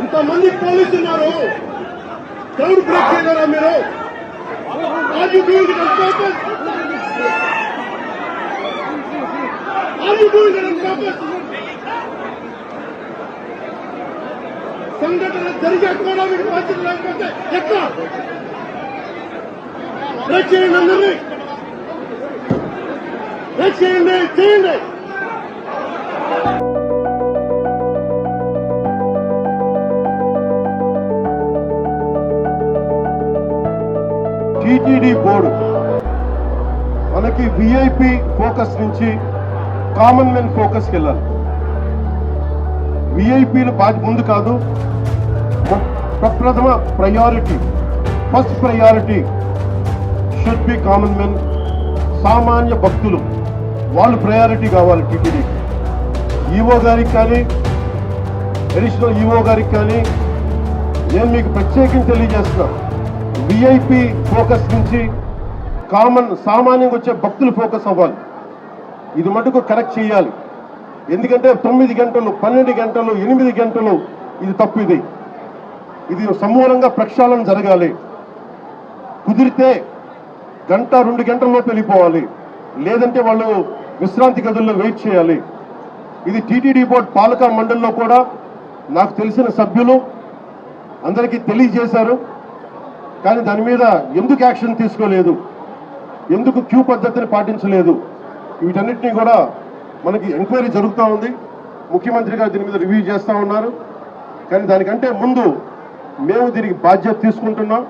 ఇంతమంది పోలీసులు ఉన్నారు ఎవరు బ్రేక్ చేయగలరా మీరు Are you doing it on purpose? Are you doing it on purpose? సంఘటన జరిగాక కూడా వీడి బాధ్యత లేకపోతే ఎట్లా బ్రేక్ చేయండి అందరినీ బ్రేక్ చేయండి చేయండి టీటీడీ బోర్డు. మనకి విఐపి ఫోకస్ నుంచి కామన్ మెన్ ఫోకస్కి వెళ్ళాలి. విఐపీలు బాధ ముందు కాదు ప్రప్రథమ priority first priority should be common men సామాన్య భక్తులు. వాళ్ళు ప్రయారిటీ కావాలి టీటీడీకి ఈఓ గారికి కానీ అడిషనల్ ఈఓ గారికి కానీ నేను మీకు ప్రత్యేకించి తెలియజేస్తున్నాను. విఐపి ఫోకస్ నుంచి కామన్ సామాన్యంగా వచ్చే భక్తులు ఫోకస్ అవ్వాలి. ఇది మటుకు కరెక్ట్ చేయాలి. ఎందుకంటే తొమ్మిది గంటలు పన్నెండు గంటలు ఎనిమిది గంటలు ఇది తప్పు ఇది. ఇది సమూలంగా ప్రక్షాళన జరగాలి. కుదిరితే గంట రెండు గంటల్లోపు వెళ్ళిపోవాలి. లేదంటే వాళ్ళు విశ్రాంతి గదుల్లో వెయిట్ చేయాలి. ఇది టీటీడీ బోర్డు పాలక మండలిలో కూడా నాకు తెలిసిన సభ్యులు అందరికీ తెలియజేశారు. కానీ దాని మీద ఎందుకు యాక్షన్ తీసుకోలేదు? ఎందుకు క్యూ పద్ధతిని పాటించలేదు? వీటన్నిటినీ కూడా మనకి ఎంక్వైరీ జరుగుతూ ఉంది. ముఖ్యమంత్రి గారు దీని మీద రివ్యూ చేస్తూ ఉన్నారు. కానీ దానికంటే ముందు మేము దీనికి బాధ్యత తీసుకుంటున్నాం.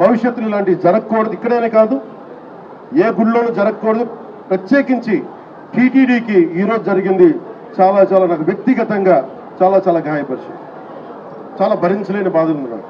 భవిష్యత్తులో ఇలాంటివి జరగకూడదు. ఇక్కడేనే కాదు ఏ గుళ్ళోనూ జరగకూడదు. ప్రత్యేకించి టీటీడీకి ఈరోజు జరిగింది చాలా చాలా నాకు వ్యక్తిగతంగా చాలా చాలా గాయపరిచింది. చాలా భరించలేని బాధలు ఉన్నాయి.